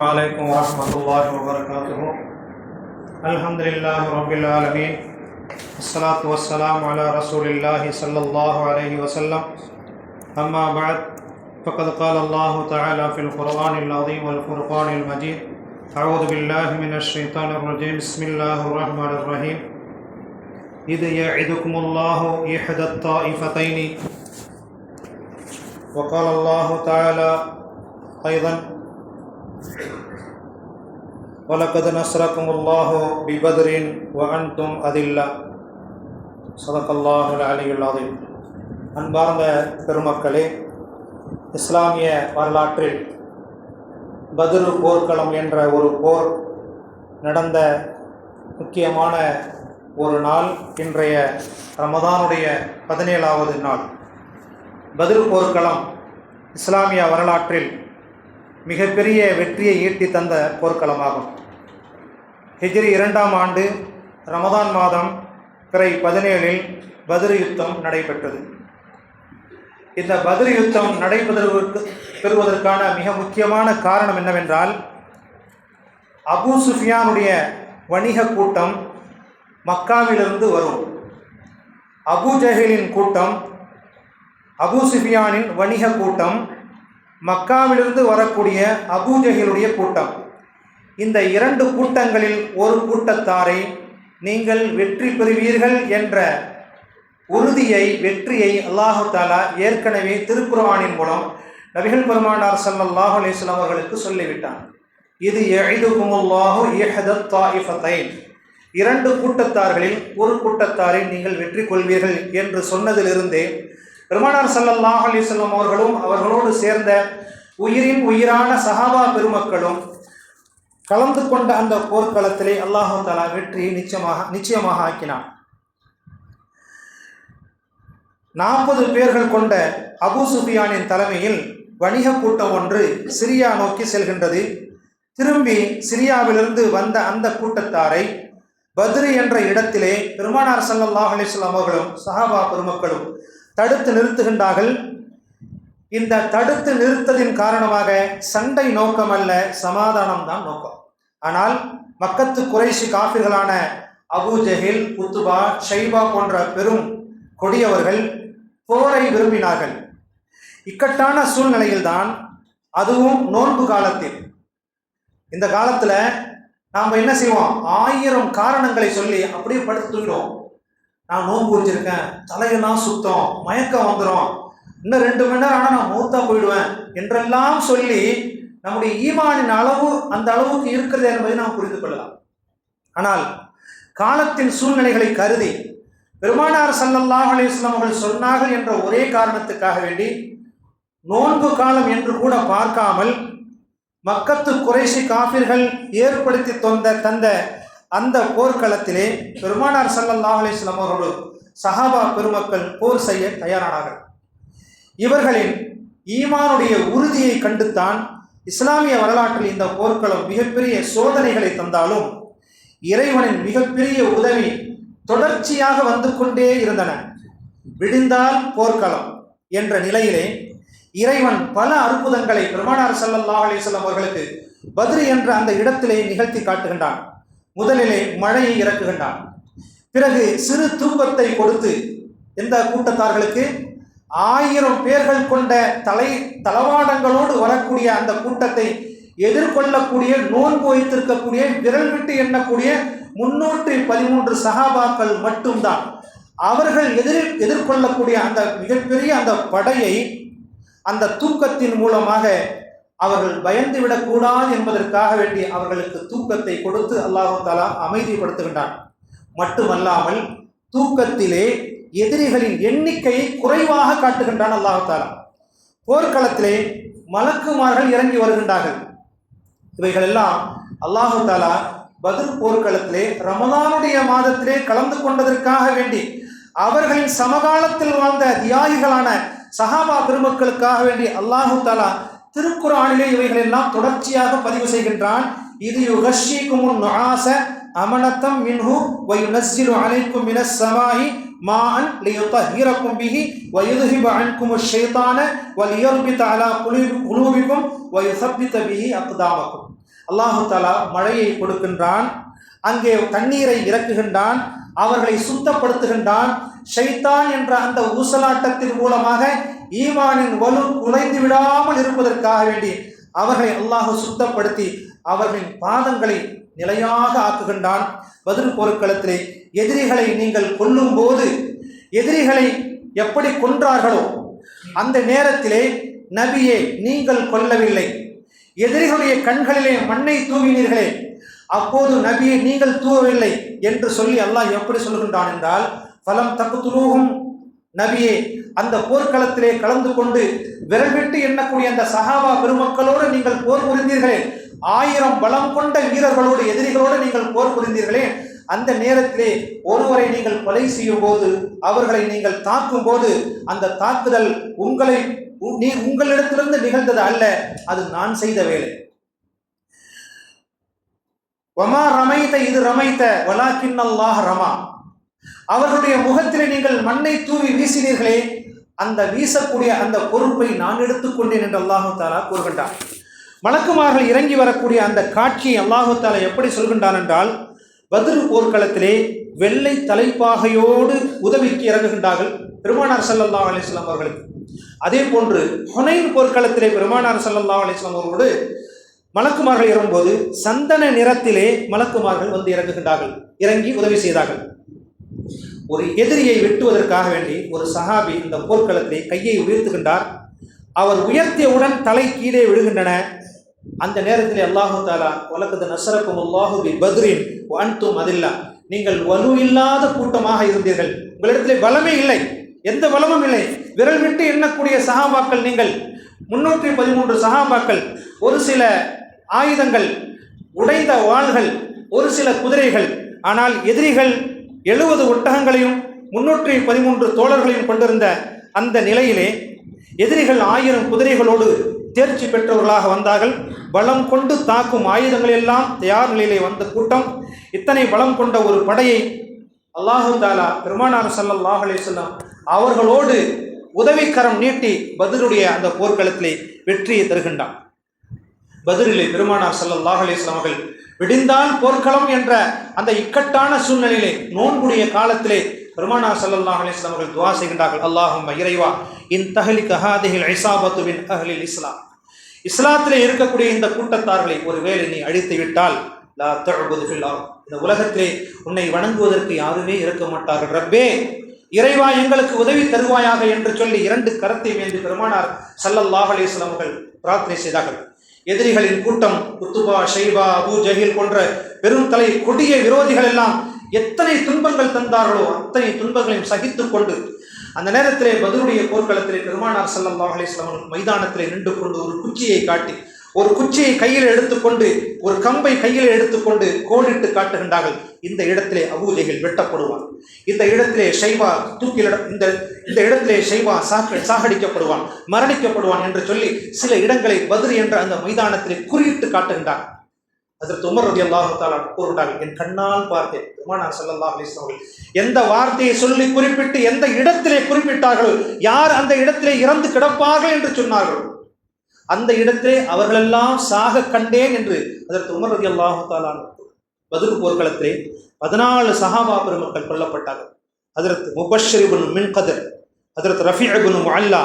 علیکم ورحمۃ اللہ وبرکاتہ۔ الحمد للہ رب العالمین۔ الصلاۃ والسلام علی رسول اللہ صلی اللہ علیہ وسلم۔ اما بعد، فقد قال اللہ تعالی فی القرآن العظیم والفرقان المجید۔ اعوذ باللہ من الشیطان الرجیم۔ بسم اللہ الرحمن الرحیم۔ اذ یعدکم اللہ احد الطائفتین۔ وقال اللہ تعالی ايضا ولقد نصركم الله ببدر وأنتم أذلة صدق الله العلي العظيم அன்பார்ந்த பெருமக்களே இஸ்லாமிய வரலாற்றில் பத்ரு போர்க்களம் என்ற ஒரு போர் நடந்த முக்கியமான ஒரு நாள் இன்றைய ரமதானுடைய பதினேழாவது நாள் பத்ரு போர்க்களம் இஸ்லாமிய வரலாற்றில் மிகப்பெரிய வெற்றியை ஈட்டி தந்த போர்க்களமாகும். ஹிஜ்ரி இரண்டாம் ஆண்டு ரமதான் மாதம் பிறை பதினேழில் பதிரு யுத்தம் நடைபெற்றது. இந்த பதிரு யுத்தம் நடைபெறுவதற்கு பெறுவதற்கான மிக முக்கியமான காரணம் என்னவென்றால் அபு சுஃபியானுடைய வணிக கூட்டம் மக்காவிலிருந்து வரும். அபு ஜஹிலின் கூட்டம் அபு சுஃபியானின் வணிக கூட்டம் மக்காவிலிருந்து வரக்கூடிய அபூஜைகளுடைய கூட்டம். இந்த இரண்டு கூட்டங்களில் ஒரு கூட்டத்தாரை நீங்கள் வெற்றி பெறுவீர்கள் என்ற உறுதியை வெற்றியை அல்லாஹு தாலா ஏற்கனவே திருக்குர்ஆனின் மூலம் நபிகள் பெருமானார் சல்லாஹ் அலிஸ்லாம் அவர்களுக்கு சொல்லிவிட்டான். இது எழிதுகுமுல்லாஹு இஹதத் இரண்டு கூட்டத்தார்களில் ஒரு கூட்டத்தாரை நீங்கள் வெற்றி கொள்வீர்கள் என்று சொன்னதிலிருந்தே பெருமானார் ஸல்லல்லாஹு அலிசல்லம் அவர்களும் அவர்களோடு சேர்ந்த உயிரின் உயிரான சஹாபா பெருமக்களும் கலந்து கொண்ட அந்த போர்க்களத்திலே அல்லாஹு தாலா வெற்றியை நிச்சயமாக நிச்சயமாக ஆக்கினான். நாற்பது பேர்கள் கொண்ட அபு சுஃபியானின் தலைமையில் வணிக கூட்டம் ஒன்று சிரியா நோக்கி செல்கின்றது. திரும்பி சிரியாவிலிருந்து வந்த அந்த கூட்டத்தாரை பத்ரி என்ற இடத்திலே பெருமானார் சல்லாஹ் அலிஸ்லாம் அவர்களும் சஹாபா பெருமக்களும் தடுத்து நிறுத்துகின்றார்கள். இந்த தடுத்து நிறுத்ததின் காரணமாக சண்டை நோக்கம் அல்ல சமாதானம் தான் நோக்கம். ஆனால் மக்கத்து குறைசி காஃபிர்களான அபு ஜஹில் குத்துபா ஷைபா போன்ற பெரும் கொடியவர்கள் போரை விரும்பினார்கள். இக்கட்டான சூழ்நிலையில்தான் அதுவும் நோன்பு காலத்தில். இந்த காலத்தில் நாம் என்ன செய்வோம்? ஆயிரம் காரணங்களை சொல்லி அப்படியே படுத்து தூங்கிடுவோம். நான் நோன்பு வச்சிருக்கேன் தலையெல்லாம் சுத்தம் மயக்கம் வந்துடும் இன்னும் ரெண்டு மணி நேரம் ஆனால் நான் மூத்தா போயிடுவேன் என்றெல்லாம் சொல்லி நம்முடைய ஈமானின் அளவு அந்த அளவுக்கு இருக்கிறது என்பதை நாம் புரிந்து கொள்ளலாம். ஆனால் காலத்தின் சூழ்நிலைகளை கருதி பெருமானார் சல்லல்லாஹ் அலிஸ்லாம் அவர்கள் சொன்னார்கள் என்ற ஒரே காரணத்துக்காக வேண்டி நோன்பு காலம் என்று கூட பார்க்காமல் மக்கத்து குறைசி காபிர்கள் ஏற்படுத்தி தொந்த தந்த அந்த போர்க்களத்திலே பெருமானார் சல்லல்லாஹ் அலிஸ்லாம் வஸல்லம் அவர்களோடு சஹாபா பெருமக்கள் போர் செய்ய தயாரானார்கள். இவர்களின் ஈமானுடைய உறுதியை கண்டுத்தான் இஸ்லாமிய வரலாற்றில் இந்த போர்க்களம் மிகப்பெரிய சோதனைகளை தந்தாலும் இறைவனின் மிகப்பெரிய உதவி தொடர்ச்சியாக வந்து கொண்டே இருந்தன. விடிந்தால் போர்க்களம் என்ற நிலையிலே இறைவன் பல அற்புதங்களை பெருமானார் சல்லல்லாஹ் அலிஸ்லாம் அவர்களுக்கு பத்ரு என்ற அந்த இடத்திலே நிகழ்த்தி காட்டுகின்றான். முதலிலே மழையை இறக்குகின்றான். பிறகு சிறு தூக்கத்தை கொடுத்து எந்த கூட்டத்தார்களுக்கு? ஆயிரம் பேர்கள் கொண்ட தலை தளவாடங்களோடு வரக்கூடிய அந்த கூட்டத்தை எதிர்கொள்ளக்கூடிய நோன்பு வைத்திருக்கக்கூடிய விரல் விட்டு எண்ணக்கூடிய முன்னூற்றி பதிமூன்று சகாபாக்கள் மட்டும்தான். அவர்கள் எதிர் எதிர்கொள்ளக்கூடிய அந்த மிகப்பெரிய அந்த படையை அந்த தூக்கத்தின் மூலமாக அவர்கள் பயந்து விடக்கூடாது என்பதற்காக வேண்டி அவர்களுக்கு தூக்கத்தை கொடுத்து அல்லாஹு தாலா அமைதிப்படுத்துகின்றான். மட்டுமல்லாமல் தூக்கத்திலே எதிரிகளின் எண்ணிக்கையை குறைவாக காட்டுகின்றான் அல்லாஹு தாலா போர்க்களத்திலே மலக்குமார்கள் இறங்கி வருகின்றார்கள். இவைகளெல்லாம் அல்லாஹு தாலா பதில் போர்க்களத்திலே ரமதானுடைய மாதத்திலே கலந்து கொண்டதற்காக வேண்டி அவர்களின் சமகாலத்தில் வாழ்ந்த தியாகிகளான சஹாபா பெருமக்களுக்காக வேண்டி அல்லாஹு தாலா திருக்குறானிலே இவைகளெல்லாம் தொடர்ச்சியாக பதிவு செய்கின்றான். இது யுகஷிகுமுன் நுஆச அமனத்தம் மின்ஹு வயுனஸ்ஸிலு அலைக்கும் மினஸ் சமாஹி மான் லியுத்தஹீரக்கும் பிஹி வயுதுஹிபு அன்கும் ஷைத்தான வலியர்பித அலா குலு குலூபிக்கும் வயுசப்பித்த பிஹி அக்தாமக்கும். அல்லாஹு தாலா மழையை கொடுக்கின்றான். அங்கே தண்ணீரை இறக்குகின்றான். அவர்களை சுத்தப்படுத்துகின்றான். ஷைத்தான் என்ற அந்த ஊசலாட்டத்தின் மூலமாக ஈமானின் வலு குலைந்து விடாமல் இருப்பதற்காக வேண்டி அவர்களை அல்லாஹ் சுத்தப்படுத்தி அவர்களின் பாதங்களை நிலையாக ஆக்குகின்றான். பதில் போர்க்களத்திலே எதிரிகளை நீங்கள் கொல்லும் போது எதிரிகளை எப்படி கொன்றார்களோ அந்த நேரத்திலே நபியே நீங்கள் கொல்லவில்லை. எதிரிகளுடைய கண்களிலே மண்ணை தூவினீர்களே அப்போது நபியை நீங்கள் தூவவில்லை என்று சொல்லி அல்லாஹ் எப்படி சொல்கின்றான் என்றால் பலம் தகுத்துலூகும் நபியே அந்த போர்க்களத்திலே கலந்து கொண்டு விரல் விட்டு எண்ணக்கூடிய அந்த சகாவா பெருமக்களோடு நீங்கள் போர் புரிந்தீர்களே. ஆயிரம் பலம் கொண்ட வீரர்களோடு எதிரிகளோடு நீங்கள் போர் புரிந்தீர்களே. அந்த நேரத்திலே ஒருவரை நீங்கள் கொலை செய்யும் போது அவர்களை நீங்கள் தாக்கும் போது அந்த தாக்குதல் உங்களை உ- நீ உங்களிடத்திலிருந்து நிகழ்ந்தது அல்ல அது நான் செய்த வேலை. வமா ரமைத்த இது ரமைத்த வலாக்கின் அல்லாஹ் ரமா. அவர்களுடைய முகத்திலே நீங்கள் மண்ணை தூவி வீசினீர்களே அந்த வீசக்கூடிய அந்த பொறுப்பை நான் எடுத்துக்கொண்டேன் என்று அல்லாஹு தாலா கூறுகின்றான். மலக்குமார்கள் இறங்கி வரக்கூடிய அந்த காட்சியை அல்லாஹு தாலா எப்படி சொல்கின்றான் என்றால் பதில் போர்க்களத்திலே வெள்ளை தலைப்பாகையோடு உதவிக்கு இறங்குகின்றார்கள் பெருமானார் ஸல்லல்லாஹு அலிஸ்லாம் அவர்களுக்கு. அதே போன்று ஹொனைன் போர்க்களத்திலே பெருமானார் ஸல்லல்லாஹு அலிஸ்லாம் அவர்களோடு மலக்குமார்கள் இறங்கும்போது சந்தன நிறத்திலே மலக்குமார்கள் வந்து இறங்குகின்றார்கள் இறங்கி உதவி செய்தார்கள். ஒரு எதிரியை வெட்டுவதற்காக வேண்டி ஒரு சஹாபி இந்த போர்க்களத்தை கையை உயர்த்துகின்றார். அவர் உயர்த்தியவுடன் தலை கீழே விழுகின்றன. அந்த நேரத்தில் அல்லாஹு தாலா உலகத்து நசரக்கும் அல்லாஹு பி பத்ரின் அன்தும் அதில்லா. நீங்கள் வலு இல்லாத கூட்டமாக இருந்தீர்கள். உங்களிடத்திலே பலமே இல்லை. எந்த பலமும் இல்லை. விரல் விட்டு எண்ணக்கூடிய சகாபாக்கள் நீங்கள். முன்னூற்றி பதிமூன்று சகாபாக்கள் ஒரு சில ஆயுதங்கள் உடைந்த வாள்கள் ஒரு சில குதிரைகள். ஆனால் எதிரிகள் எழுபது ஒட்டகங்களையும் முன்னூற்றி பதிமூன்று தோழர்களையும் கொண்டிருந்த அந்த நிலையிலே எதிரிகள் ஆயிரம் குதிரைகளோடு தேர்ச்சி பெற்றவர்களாக வந்தார்கள். பலம் கொண்டு தாக்கும் ஆயுதங்கள் எல்லாம் தயார் நிலையிலே வந்த கூட்டம். இத்தனை பலம் கொண்ட ஒரு படையை அல்லாஹு தாலா பெருமானார் சல்லாஹ் அலைஹி வஸல்லம் அவர்களோடு உதவிக்கரம் நீட்டி பதிலுடைய அந்த போர்க்களத்திலே வெற்றியை தருகின்றான். பதிலிலே பெருமானார் சல்லாஹ் அலிஸ்லாம் அவர்கள் விடிந்தால் போர்க்களம் என்ற அந்த இக்கட்டான சூழ்நிலையிலே நோன்புடைய காலத்திலே பெருமானார் ஸல்லல்லாஹு அலிஸ்லாம் அவர்கள் துவா செய்கின்றார்கள். அல்லாஹும் இறைவா இன் தஹலி கஹாதிகள் ஐசாபத்துவின் அஹலில் இஸ்லாம். இஸ்லாத்திலே இருக்கக்கூடிய இந்த கூட்டத்தார்களை ஒருவேளை நீ அழித்து விட்டால் லா தஅபுது இந்த உலகத்திலே உன்னை வணங்குவதற்கு யாருமே இருக்க மாட்டார்கள். ரப்பே இறைவா எங்களுக்கு உதவி தருவாயாக என்று சொல்லி இரண்டு கரத்தை வேண்டி பெருமானார் சல்லல்லாஹ் அலிஸ்லாம் அவர்கள் பிரார்த்தனை செய்தார்கள். எதிரிகளின் கூட்டம் குத்துபா ஷைபா அபூ ஜஹீல் போன்ற பெரும் தலை கொடிய விரோதிகள் எல்லாம் எத்தனை துன்பங்கள் தந்தார்களோ அத்தனை துன்பங்களையும் சகித்துக் கொண்டு அந்த நேரத்திலே பதிலுடைய போர்க்களத்திலே பெருமானார் செல்லம் அலைஹி மைதானத்திலே நின்று கொண்டு ஒரு குச்சியை காட்டி ஒரு குச்சியை கையில் எடுத்துக்கொண்டு ஒரு கம்பை கையில் எடுத்துக்கொண்டு கோடிட்டு காட்டுகின்றார்கள். இந்த இடத்திலே அபூஜைகள் வெட்டப்படுவான். இந்த இடத்திலே ஷைவா தூக்கிலிட இந்த இந்த இடத்திலே ஷைவா சாக சாகடிக்கப்படுவான் மரணிக்கப்படுவான் என்று சொல்லி சில இடங்களை பதில் என்ற அந்த மைதானத்திலே குறியிட்டு காட்டுகின்றார். அதற்கு உமர் ரதி அல்லாஹால கூறுகிறார்கள் என் கண்ணால் பார்த்தேன். பெருமானார் சல்லா அலைஹி அவர்கள் எந்த வார்த்தையை சொல்லி குறிப்பிட்டு எந்த இடத்திலே குறிப்பிட்டார்களோ யார் அந்த இடத்திலே இறந்து கிடப்பார்கள்? என்று சொன்னார்கள். அந்த இடத்திலே அவர்களெல்லாம் சாக கண்டேன் என்று அதற்கு உமர் ரதி அல்லாஹாலான் பதில் போர்க்களத்திலே பதினாலு சஹாபா பெருமக்கள் கொல்லப்பட்டார்கள். அதற்கு முபஷரிபுன் இப்னு மின்கதர் அதற்கு Rafi ibn Mualla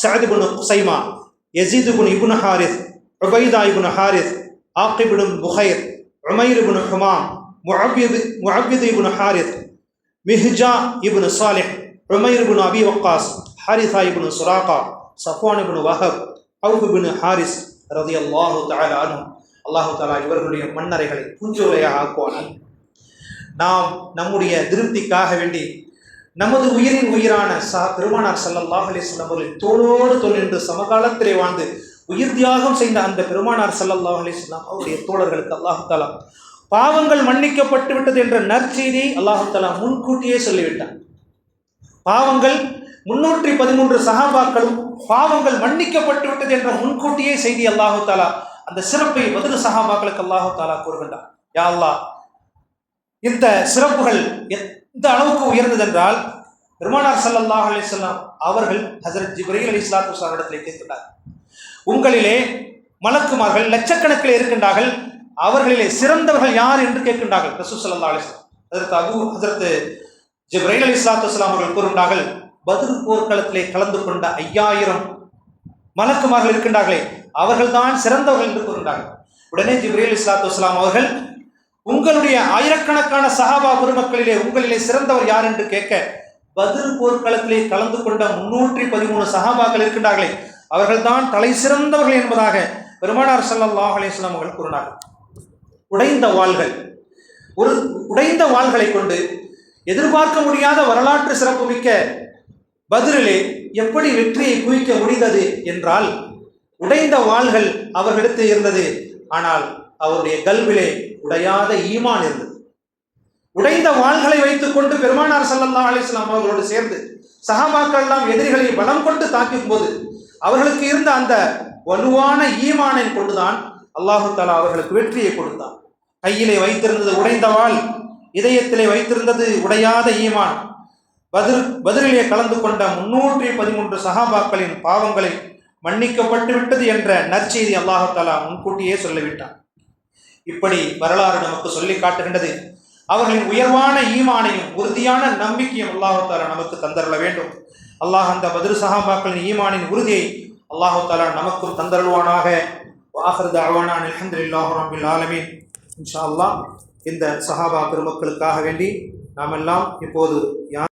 Saad Khuzaima Yazid ibn ibn Harith Ubaida ibn Harith Aqil ibn ibn Bukair Umair ibn Humam Muawwidh Muawwidh ibn Harith Mihja ibn Salih Umair ibn Abi Waqqas Haritha ibn Suraqa Safwan ibn Wahb Awf Harith ரதி அல்லாஹு தாலானும் அல்லாஹு தாலா இவர்களுடைய மன்னரைகளை பூஞ்சோலையாக ஆக்குவார்கள் நாம் நம்முடைய திருப்திக்காக வேண்டி நமது உயிரின் உயிரான சா பெருமானார் சல்லல்லாஹ் அலைஹி வஸல்லம் தோளோடு தோல் என்று சமகாலத்திலே வாழ்ந்து உயிர் தியாகம் செய்த அந்த பெருமானார் சல்லல்லாஹ் அலைஹி அவருடைய தோழர்களுக்கு அல்லாஹு தாலா பாவங்கள் மன்னிக்கப்பட்டு விட்டது என்ற நற்செய்தியை அல்லாஹு தாலா முன்கூட்டியே சொல்லிவிட்டார். பாவங்கள் முன்னூற்றி பதிமூன்று சஹாபாக்களும் பாவங்கள் மன்னிக்கப்பட்டு விட்டது என்ற முன்கூட்டியே செய்தி அல்லாஹு தாலா அந்த சிறப்பை பதில் சஹாபாக்களுக்கு அல்லாஹு தாலா கூறுகின்றார் யா அல்லாஹ் இந்த சிறப்புகள் எந்த அளவுக்கு உயர்ந்ததென்றால் பெருமானார் சல்லாஹ் அலிஸ்லாம் அவர்கள் ஹசரத் ஜிப்ரீல் அலி இஸ்லாத்து இடத்திலே கேட்கின்றார். உங்களிலே மலக்குமார்கள் லட்சக்கணக்கில் இருக்கின்றார்கள் அவர்களிலே சிறந்தவர்கள் யார் என்று கேட்கின்றார்கள் ரசூ சல்லா அலிஸ்லாம் அதற்கு அபு ஹசரத் ஜிப்ரீல் அலி இஸ்லாத்து அவர்கள் கூறுகின்றார்கள் பதில் போர்க்களத்திலே கலந்து கொண்ட ஐயாயிரம் மலக்குமார்கள் இருக்கின்றார்களே அவர்கள்தான் சிறந்தவர்கள் என்று கூறுகின்றார்கள் உடனே ஜிப்ரேல் இஸ்லாத்து இஸ்லாம் அவர்கள் உங்களுடைய ஆயிரக்கணக்கான சஹாபா பெருமக்களிலே உங்களிலே சிறந்தவர் யார் என்று கேட்க பதில் போர்க்களத்திலே கலந்து கொண்ட முன்னூற்றி பதிமூணு சஹாபாக்கள் இருக்கின்றார்களே அவர்கள்தான் தலை சிறந்தவர்கள் என்பதாக பெருமானார் சல்லாஹ் அலிஸ்லாம் அவர்கள் கூறினார்கள். உடைந்த வாள்கள் ஒரு உடைந்த வாள்களை கொண்டு எதிர்பார்க்க முடியாத வரலாற்று சிறப்புமிக்க பதிலிலே எப்படி வெற்றியை குவிக்க முடிந்தது என்றால் உடைந்த வாள்கள் அவர்களிடத்து இருந்தது. ஆனால் அவருடைய கல்விலே உடையாத ஈமான் இருந்தது. உடைந்த வாள்களை வைத்துக் கொண்டு பெருமானார் சல்லா அலிஸ்லாம் அவர்களோடு சேர்ந்து சஹாபாக்கள் எல்லாம் எதிரிகளை பலம் கொண்டு தாக்கும் போது அவர்களுக்கு இருந்த அந்த வலுவான ஈமானை கொண்டுதான் அல்லாஹு தாலா அவர்களுக்கு வெற்றியை கொடுத்தான். கையிலே வைத்திருந்தது உடைந்த வாள் இதயத்திலே வைத்திருந்தது உடையாத ஈமான். பதில் பதிலிலே கலந்து கொண்ட முன்னூற்றி பதிமூன்று சஹாபாக்களின் பாவங்களை மன்னிக்கப்பட்டு விட்டது என்ற நற்செய்தி அல்லாஹு முன்கூட்டியே சொல்லிவிட்டான். இப்படி வரலாறு நமக்கு சொல்லி காட்டுகின்றது. அவர்களின் உயர்வான ஈமானையும் உறுதியான நம்பிக்கையும் அல்லாஹு தாலா நமக்கு தந்தருள வேண்டும். அல்லாஹ் அந்த பதில் சஹாபாக்களின் ஈமானின் உறுதியை அல்லாஹு தாலா நமக்கும் தந்தருள்வானாக. வாஹர் அவானான் அல்ஹம்துலில்லாஹி ரப்பில் ஆலமீன். இன்ஷா அல்லாஹ் இந்த சஹாபா பெருமக்களுக்காக வேண்டி நாமெல்லாம் இப்போது யார்